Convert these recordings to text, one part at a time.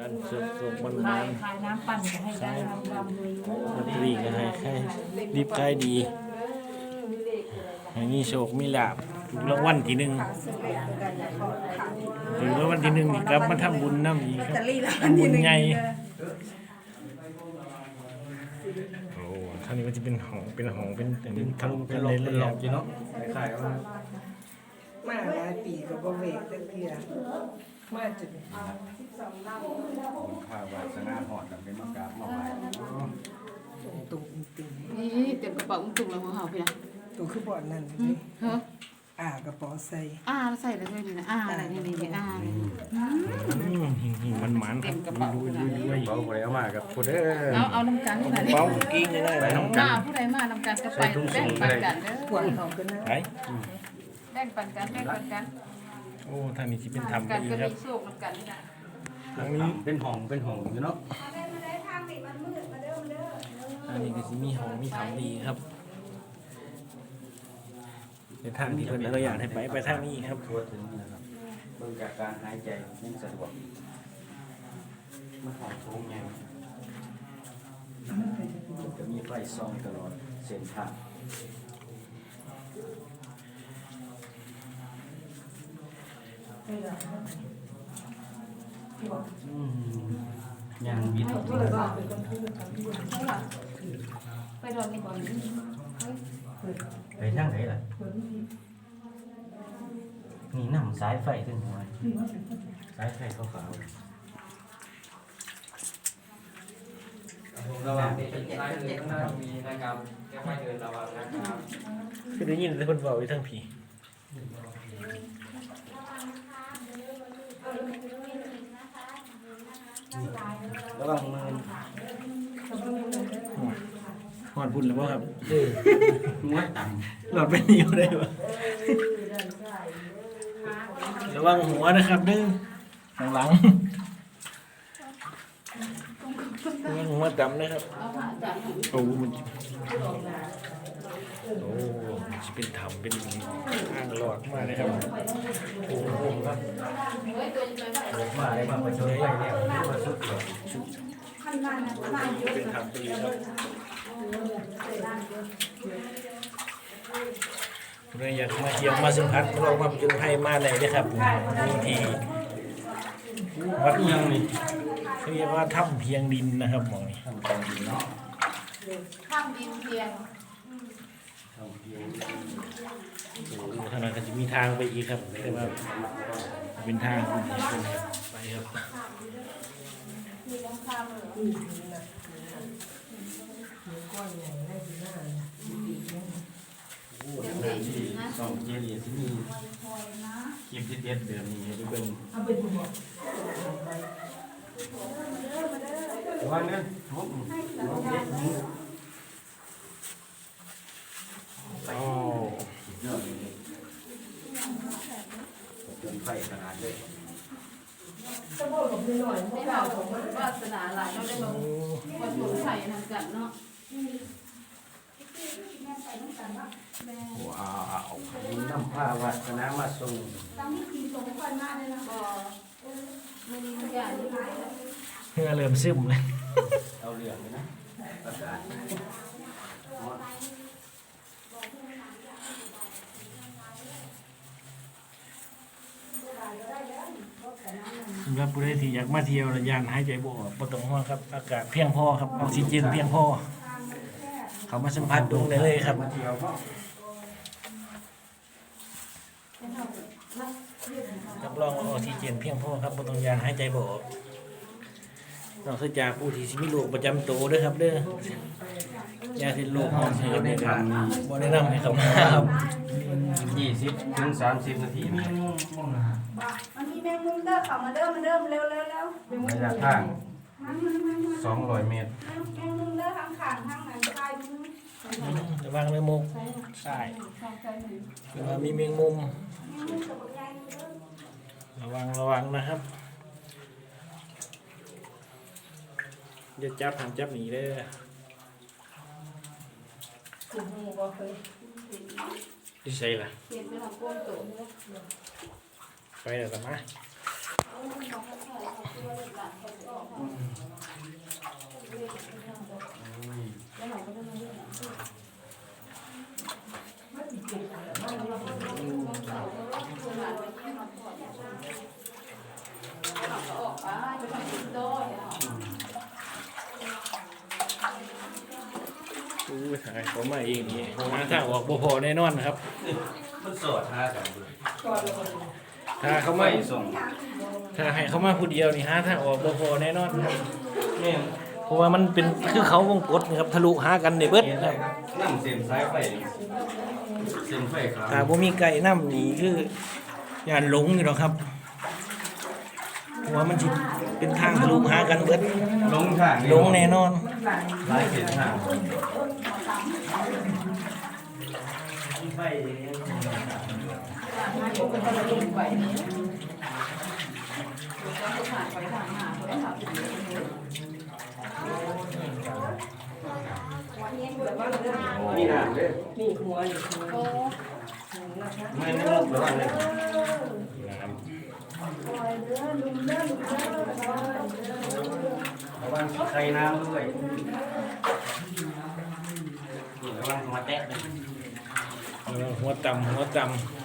อันสุกสุกมันขามัยนขายน้ำปั่นจะให้ได้รางวัลเลยลอตเตอรี่ก็ให้ให้รีบขายดีอย่างนี้โชคมีลาบถูกรางวัลที่หนึ่งถูกรางวัลที่หนึ่งนี่กลับมาทำบุญน้ำอีกครับทำบุญใหญ่โอ้ท่างนี้มันจะเป็นห้องเป็นห้องเป็นอย่างนี้ทะลุกันเลยเลยครับเนาะขายว่ามาหลายปีก็บ่เวกจักเที่ ยมาจนข้าววาสนาหอดกับเป็นมากราบมาไหว้ตุ่มติ่งนี่เต็มกระเป๋าตุ้งแล้วของเฮาพี่นะตัวคือบ่อนนั่นนี่เฮ้ออ่ากระเป๋าใส่อ่าใส่แล้วด้วยนี่นะอ่าอะไรนี่นี่อ่าอืมหิ่งๆมันมันๆครับดูดูดูด้วยเขาบ่ได้เอามากับผู้เด้อเอาเอาน้ำกันนี่นะเป้ากิ้งเลยนะไปน้องกันมาผู้ใดมาน้ำกันก็ไปแบ่งปันกันเด้พวอกเขาก็นะไปแบ่งปันกันแบ่งปันกันโอ้ทางนี้ที่เป็นทำไปกันอีก็กครัมีบโชคน้ำกันนี่นะทางนี้เป็นห้องเป็นห้องอยู่เนาะทางนี้ก็จะมีห้องมีทำดีครับในทางที่เพิ่นเราอยากให้ไปไปทางนี้ครับ ทั่วถึงนะครับเบิ่งจากการหายใจยังสะดวกมันหอมโชงไงจะมีไฟส่องตลอดเส้นทาง ยางวิทย์ไปโดนนี่ก่อนไปทางไหนล่ะ นี่นำสายไฟถึงหัวสายไฟขาวระวังเป็นซ้ายมือข้างหน้ามีนะครับค่อยๆเดินระวังนะครับคือได้ยินแต่คนบอกอยู่ทางผี ๆระวังมือหอดบุญหรือเปล่าครับหัวต่หลอดไปนิ้วได้ปะระวังหัวนะครับเด้อข้างหลังระวังหัวดำนะครับเอาผ่าจับโอ้มันโอ้จะเป็นถ้ำเป็นทางหลอดมากเลยครับโอ้โหครับเฮ้ยตัวจะไปำมาได้มาประชดไฟแล้วมาสุดเลย เป็นถ้ำดีครับเราอยากมาเที่ยวมาสัมผัสโลกมาผจญภัยมาไหนเด้ครับมีที่วัดยังนี่เรียกว่าถ้ำเพียงดินนะครับหมองนี้ทำตรงดีเนาะข้ามดินเพียงทำเพียง โอ้โหทางนั้นก็จะมีทางไปอีกครับแต่ว่าเป็นทางคุณเห็นเป็นครับไปครับโอ้ทางที่สองเจดีย์ที่มีคลิปที่เด็ดเดือนนี้ให้เบิ่งเอาไปดูบ่ระวังนะทุบทุบเด็ดนี้ อ๋อ เนาะจนไฟขนาดเลย จะบอกกับพี่หน่อยได้เฮาวาสนาหลายเราได้ลงมาถูกไข่ทำกันเนาะว้าวมีน้ำผ้าวาสนามาส่งก็ไม่มีอย่างนี้เพื่อเริ่มซึมเลยเอาเรื่องเลยนะประกาศ สำหรับผู้ใดที่อยากมาเที่ยวระยานหายใจบ่ออกบ่ต้องห่วงครับ อากาศเพียงพอครับออกซิเจนเพียงพอเขามาสัมผัสดวงได้เลยครับมาเที่ยวเนาะรับรองว่าออกซิเจนเพียงพอครับบ่ต้องยานหายใจบ่ออกนอกจากผู้ที่สิมีโรคประจำตัวเด้อครับ เด้อยาที่โรคหอบหืดเนี่ยครับบ่แนะนำให้เขามาครับ ยี่สิบถึงสามสิบนาทีนะวั นนี้แมงมุมเด้อเขามาเด้อมาเด้อเร็วเร็วเร็วระยะทางสองร้อยเมตรแมงมุมเด้อทางขางทางไหนใต้มือระวังเนื้อมุกใช่เวลามีแมงมุม ระวังระวังนะครับอย่าจับหันจับหนีเด้อสิหูบ่เคยที่ใช่ล่ะเห็นเป็นของโกงโต ไปเดี๋ยวละมาอู้ยถ่าผมมาเองนี่หาทางออกบ่พอแน่นอนนครับ มันสดฮะแต่ ถ้าเขาไม่ไม่ส่งถ้าให้เขามาผู้เดียวนี่หาทางออกบ่พอแน่นอนครับแม่นเพราะว่ามันเป็นคือเขาวงกดนะครับทะลุหากันได้เบิดครับนั่งเส้นสายไฟเส้นไฟขาวถ้าบ่มีไก่น้ำนี่คือย่านหลงอยู่หรอกครับเพราะว่ามันสิเป็นทางทะลุหากันเบิดลงทางหลงแน่นอน หลายเส้นทางผมก็จะลงไป นี่นามด้วยนี่หัวนี่หัวไม่ไม่มุกหรือว่าเลยระวังใส่น้ำด้วยระวังหัวแตะหัวต่ำหัวต่ำ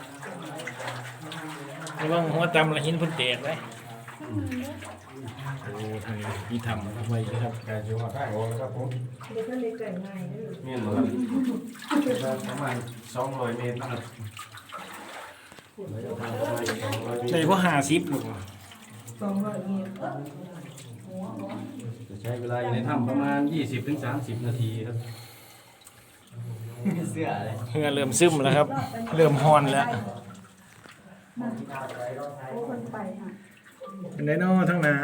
ระวังหัวตำล้วหินพุ่นแตกเลยโอ้ทางนี้พี่ทำไว้ครับการอยู่หัวใต้โอ้แล้วครับผมเด็กก็เลยแต่งง่ายเด้อนี่เหรอครับประมาณสองร้อยเมตรนะครับระยะทางประมาณสองร้อเมตรใช่พราะห้าสิบหรอกสองร้อยเมตรจะใช้เวลาอยู่ในถ้ำประมาณ 20-30 นาทีครับเสื้ออะไรเพื่อเริ่มซึมแล้วครับ เริ่มฮอนแล้ว เป็นไดโนทั้งหนา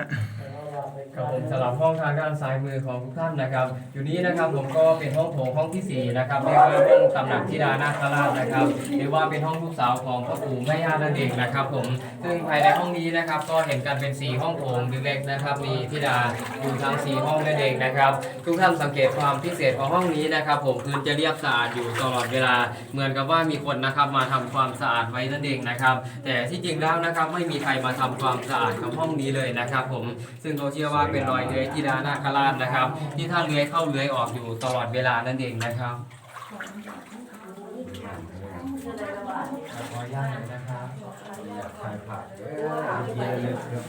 ครับผมสำหรับห้องทางด้านซ้ายมือของทุกท่านนะครับ อยู่นี้นะครับผมก็เป็นห้องโถงห้องที่สี่นะครับเรียกว่าห้องตำหนักธิดานาคราชนะครับเรียกว่าเป็นห้องลูกสาวของพ่อปู่แม่ย่านั่นเองนะครับ ผมซึ่งภายในห้องนี้นะครับก็เห็นกันเป็นสี่ห้องโถงเล็กๆนะครับ มีธิดาอยู่ทั้งสี่ห้องนั่นเองนะครับ ทุกท่านสังเกตความพิเศษของห้องนี้นะครับ ผมพื้นจะเรียบสะอาดอยู่ตลอดเวลา เหมือนกับว่ามีคนนะครับมาทำความสะอาดไว้นั่นเองนะครับ แต่ที่จริงแล้วนะครับไม่มีใครมาทำความสะอาดกับห้องนี้เลยนะครับ ผมซึ่งเราเชื่อว่าเป็นรอยเลื้อยที่ดานาคราชนะครับ ที่ท่านเลื้อยเข้าเลื้อยออกอยู่ตลอดเวลานั่นเองนะครับขออนุญาตเลยนะครับถ่ายผักเด้อเยอะเลยครับ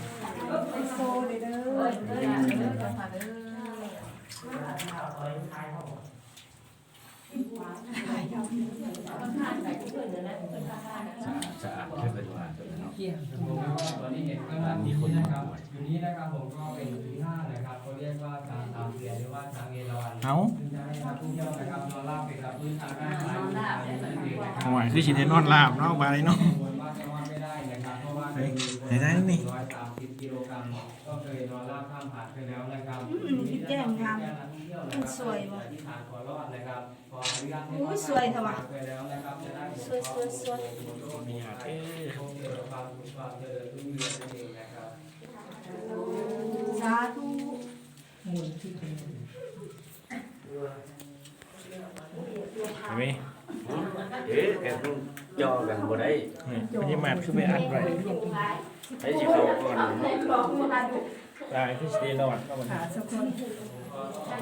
สะอาดขึ้นเป็นว่าตัวเนาะตอนนี้เห็นข้างหลังนี้นะครับอยู่นี้นะครับผมก็เป็นที่ห้านะครับเขาเรียกว่าทางตามเสียนหรือว่าทางเอราวัณเอาซึ่งจะให้นักท่องเที่ยวนะครับนอนราบไปกับพื้นทางด้านซ้ายมือทางนั่นเองนะครับห่วยคือสิได้นอนลาบเนาะบาดนี้เนาะว่าจะว่าไม่ได้นะครับเพราะว่าเฮ้ยไหนได้นี่ร้อยสามสิบกิโลกรัมก็เคยนอนราบข้ามผ่านไปแล้วนะครับแจ้งงา มมันสวยว่ะที่ผ่านขอรอดนะครับขออนุญาตให้อุ้ยสวยเถอะว่ะไปแล้วนะครับจะได้สวยสวยสวยมีอาเอ้ยความความเจริญรุ่งเรืองนั่นเองนะครับสาธุเห็นไหมเอ๊ะแอบต้องจอกันบ่ได้นี่พญามาดคือไปอัดไว้ให้สิเข้าก่อนตายคือสิได้รอดก็มันขา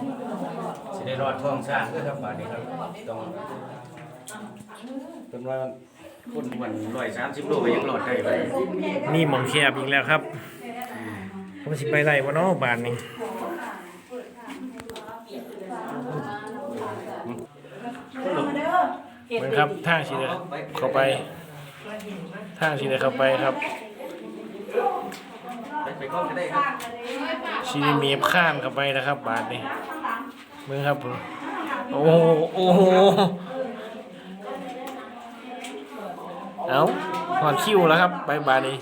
สักคนสิได้รอดท้องสร้างด้วยครับบาดนี้ครับต้องเป็นว่าคนวัน130โลก็ยังรอดได้ไปนี่หมองแคบอีกแล้วครับ ผมสิไปได้บ่เนาะบานนี้มาเด้อเหมือนครับทางสิได้เข้าไปทางสิได้เข้าไปครับไปไปก่อนก็ได้ครับสิได้เมียบข้ามเข้าไปนะครับ บาทนี้ เบิ่งครับผมโอ้โหโอ้โหเอาหอนคิวแล้วครับไปบายนี้